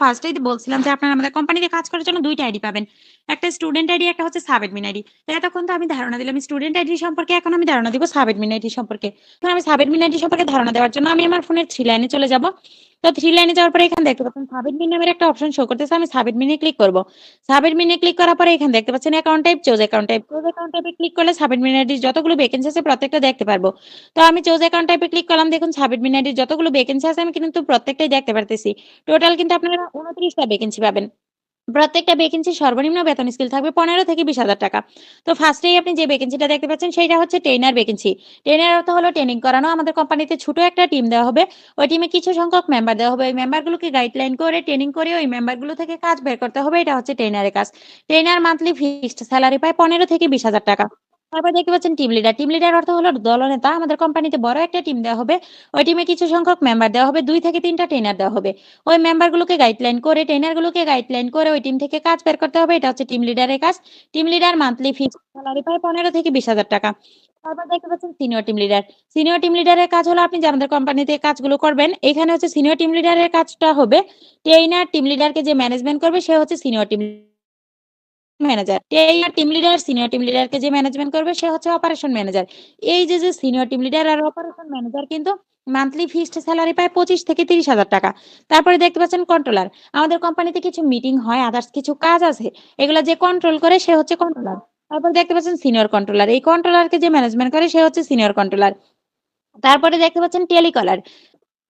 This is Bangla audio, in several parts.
ফার্স্টেই বলছিলাম যে আপনারা আমাদের কোম্পানিতে কাজ করার জন্য ২ টা আইডি পাবেন। একটা স্টুডেন্ট আইডি, একটা হচ্ছে সাব অ্যাডমিন আইডি। তো এতক্ষণ তো আমি ধারণা দিলাম স্টুডেন্ট আইডি সম্পর্কে, এখন আমি ধারণা দিব সাব অ্যাডমিন আইডি সম্পর্কে। এখন আমি সাব অ্যাডমিন আইডি সম্পর্কে ধারণা দেওয়ার জন্য আমি আমার ফোনের থ্রি লাইনে চলে যাব। তো থ্রি লাইনে যাওয়ার পরে এখানে দেখতে পাচ্ছেন সাবিট মিন নামের একটা অপশন শো করতেছে। আমি সাবিট মিনে ক্লিক করব। সাবিট মিনে ক্লিক করার পরে এখানে দেখতে পাচ্ছেন account type, choose account type. Choose account টাইপে ক্লিক করলে সাবিট মিন আইডির যতগুলো ভ্যাকেন্সি আছে প্রত্যেকটা দেখতে পারব। তো আমি চোজ অ্যাকাউন্ট টাইপে ক্লিক করলাম। দেখুন সাবিট মিন আইডির যতগুলো ভ্যাকেন্সি আছে আমি কিন্তু প্রত্যেকটাই দেখতে পারতেছি। টোটাল কিন্তু আপনারা ২৯ টা ভ্যাকেন্সি পাবেন। প্রত্যেকটা ভ্যাকেন্সি সর্বনিম্ন বেতন স্কিল থাকবে ১৫ থেকে ২০,০০০ টাকা। তো ফার্স্টেই আপনি যে ভ্যাকেন্সিটা দেখতে পাচ্ছেন সেটা হচ্ছে ট্রেনার ভ্যাকেন্সি। ট্রেনার অর্থ হলো ট্রেনিং করানো। আমাদের কোম্পানিতে ছোট একটা টিম দেওয়া হবে। ওই টিমে কিছু সংখ্যক মেম্বার দেওয়া হবে। ওই মেম্বারগুলোকে গাইডলাইন করে ট্রেনিং করে ওই মেম্বারগুলো থেকে কাজ বের করতে হবে। এটা হচ্ছে ট্রেনারের কাজ। ট্রেনার মান্থলি ফিক্সড স্যালারি পায় ১৫ থেকে ২০,০০০ টাকা। তারপর দেখতে পাচ্ছেন টিম লিডার। টিম লিডার অর্থ হলো দলনেতা। আমাদের কোম্পানিতে বড় একটা টিম দেওয়া হবে। ওই টিমে কিছু সংখ্যক মেম্বার দেওয়া হবে। ২ থেকে ৩ টা ট্রেইনার দেওয়া হবে। ওই মেম্বারগুলোকে গাইডলাইন করে ট্রেইনারগুলোকে গাইডলাইন করে ওই টিম থেকে কাজ বের করতে হবে। এটা হচ্ছে টিম লিডারের কাজ। Team leader monthly fixed salary পায় ১৫ থেকে ২০,০০০ টাকা। তারপর দেখতে পাচ্ছেন senior team leader. Senior team লিডারের কাজ হলো আপনি যে আমাদের কোম্পানিতে কাজগুলো করবেন, এখানে হচ্ছে সিনিয়র টিম লিডারের কাজটা হবে ট্রেইনার টিম লিডারকে যে ম্যানেজমেন্ট করবে সে হচ্ছে senior team manager. Trainer team leader senior team লিডারকে যে ম্যানেজমেন্ট করবে সে হচ্ছে অপারেশন ম্যানেজার। এই যে, যে সিনিয়র টিম লিডার আর অপারেশন ম্যানেজার কিন্তু মান্থলি ফিক্সড সেলারি পায় ২৫ থেকে ৩০,০০০ টাকা। তারপরে দেখতে পাচ্ছেন কন্ট্রোলার। আমাদের কোম্পানিতে কিছু মিটিং হয়, আদার্স কিছু কাজ আছে। এগুলো যে কন্ট্রোল করে সে হচ্ছে কন্ট্রোলার। তারপরে দেখতে পাচ্ছেন সিনিয়র কন্ট্রোলার। এই কন্ট্রোলারকে যে ম্যানেজমেন্ট করে সে হচ্ছে সিনিয়র কন্ট্রোলার। তারপরে দেখতে পাচ্ছেন telecaller.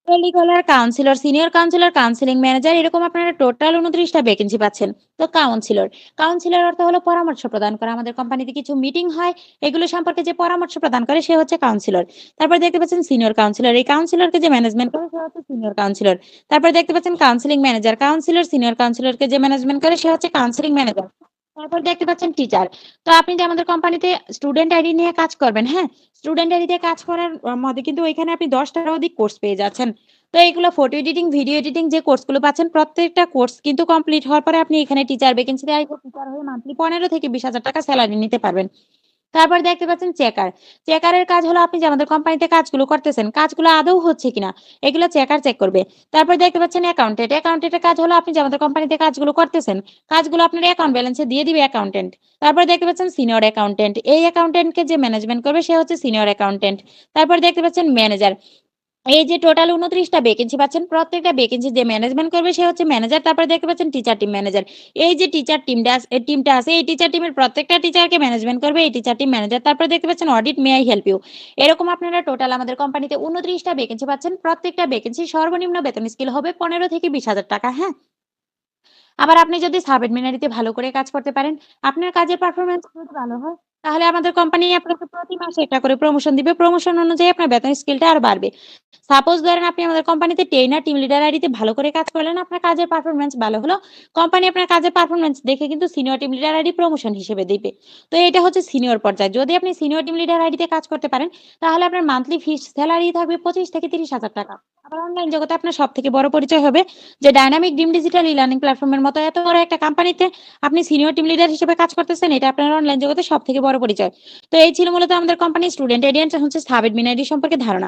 Telecaller, counsellor, senior counsellor, counselling manager এরকম আপনারা টোটাল ২৯ টা ভ্যাকেন্সি পাচ্ছেন। তো কাউন্সিলর। কাউন্সিলর অর্থ হলো পরামর্শ প্রদান করা। আমাদের কোম্পানিতে কিছু মিটিং হয়, এগুলো সম্পর্কে যে পরামর্শ প্রদান করে সে হচ্ছে কাউন্সিলর। তারপর দেখতে পাচ্ছেন সিনিয়র কাউন্সিলর। এই কাউন্সিলরকে যে ম্যানেজমেন্ট করে সে হচ্ছে সিনিয়র কাউন্সিলর। তারপর দেখতে পাচ্ছেন কাউন্সিলিং ম্যানেজার। কাউন্সিলর, সিনিয়র কাউন্সিলরকে যে ম্যানেজমেন্ট করে সে হচ্ছে কাউন্সিলিং ম্যানেজার। তারপর দেখতে পাচ্ছেন টিচার। তো আপনি যে আমাদের কোম্পানিতে স্টুডেন্ট আইডি নিয়ে কাজ করবেন, হ্যাঁ? স্টুডেন্ট আইডি দিয়ে কাজ করার মধ্যে কিন্তু ওইখানে আপনি ১০ টারও অধিক কোর্স পেয়ে যাচ্ছেন। তো এইগুলো ফটো এডিটিং, ভিডিও এডিটিং যে কোর্সগুলো পাচ্ছেন প্রত্যেকটা কোর্স কিন্তু কমপ্লিট হওয়ার পরে আপনি এখানে টিচার ভ্যাকেন্সিতে আইসা টিচার হয়ে মান্থলি ১৫ থেকে ২০,০০০ টাকা স্যালারি নিতে পারবেন। তারপর দেখতে পাচ্ছেন চেকার। চেকারের কাজ হলো আপনি যে আমাদের কোম্পানিতে কাজগুলো করতেছেন, কাজগুলো আদৌ হচ্ছে কিনা এগুলো চেকার চেক করবে। তারপর দেখতে পাচ্ছেন অ্যাকাউন্টেন্ট। অ্যাকাউন্টেন্টের কাজ হলো আপনি যে আমাদের কোম্পানিতে কাজগুলো করতেছেন, কাজগুলো আপনার অ্যাকাউন্ট ব্যালেন্সে দিয়ে দিবে অ্যাকাউন্টেন্ট। তারপর দেখতে পাচ্ছেন সিনিয়র অ্যাকাউন্টেন্ট। এই অ্যাকাউন্টেন্টকে যে ম্যানেজমেন্ট করবে সে হচ্ছে সিনিয়র অ্যাকাউন্টেন্ট। তারপর দেখতে পাচ্ছেন ম্যানেজার। এই যে টোটাল ২৯ টা ভ্যাকেন্সি পাচ্ছেন, প্রত্যেকটা ভ্যাকেন্সি যে ম্যানেজমেন্ট করবে সে হচ্ছে ম্যানেজার। তারপরে দেখতে পাচ্ছেন টিচার টিম ম্যানেজার। এই যে টিচার টিমটা টিমটা আছে এই টিচার টিমের প্রত্যেকটা টিচারকে ম্যানেজমেন্ট করবে এই টিচার টিম ম্যানেজার। তারপরে দেখতে পাচ্ছেন audit may I help you. এরকম আপনারা টোটাল আমাদের কোম্পানিতে ২৯ টা ভ্যাকেন্সি পাচ্ছেন। প্রত্যেকটা ভ্যাকেন্সির সর্বনিম্ন বেতন স্কেল হবে ১৫ থেকে ২০,০০০ টাকা, হ্যাঁ? আবার আপনি যদি সাব আইডিতে ভালো করে কাজ করতে পারেন, আপনার কাজের পারফরমেন্স ভালো হয়, তাহলে আমাদের কোম্পানি আপনাকে প্রতি মাসে একটা করে প্রমোশন দিবে। প্রমোশন অনুযায়ী আপনার বেতন স্কেলটা আরও বাড়বে। সাপোজ ধরেন আপনি আমাদের কোম্পানিতে ট্রেইনার, টিম লিডার আইডিতে ভালো করে কাজ করলেন, আপনার কাজের পারফরমেন্স ভালো হলো। কোম্পানি আপনার কাজের পারফরমেন্স দেখে কিন্তু senior team leader ID promotion হিসেবে দিবে। তো এটা হচ্ছে সিনিয়র পর্যায়। যদি আপনি সিনিয়র টিম লিডার আইডিতে কাজ করতে পারেন, তাহলে আপনার মান্থলি ফিক্সড স্যালারি থাকবে ২৫ থেকে ৩০,০০০ টাকা। আবার অনলাইন জগতে আপনার সব থেকে বড় পরিচয় হবে যে ডাইনামিক ডিম ডিজিটাল ই-লার্নিং প্ল্যাটফর্মের মতো এত বড় একটা কোম্পানিতে আপনি সিনিয়র টিম লিডার হিসেবে কাজ করতেছেন। এটা আপনার অনলাইন জগতে সব থেকে বড় পরিচয়। তো এই ছিল মূলত আমাদের কোম্পানি স্টুডেন্ট এডিয়ান হচ্ছে সাব মিনারি সম্পর্কে ধারণা।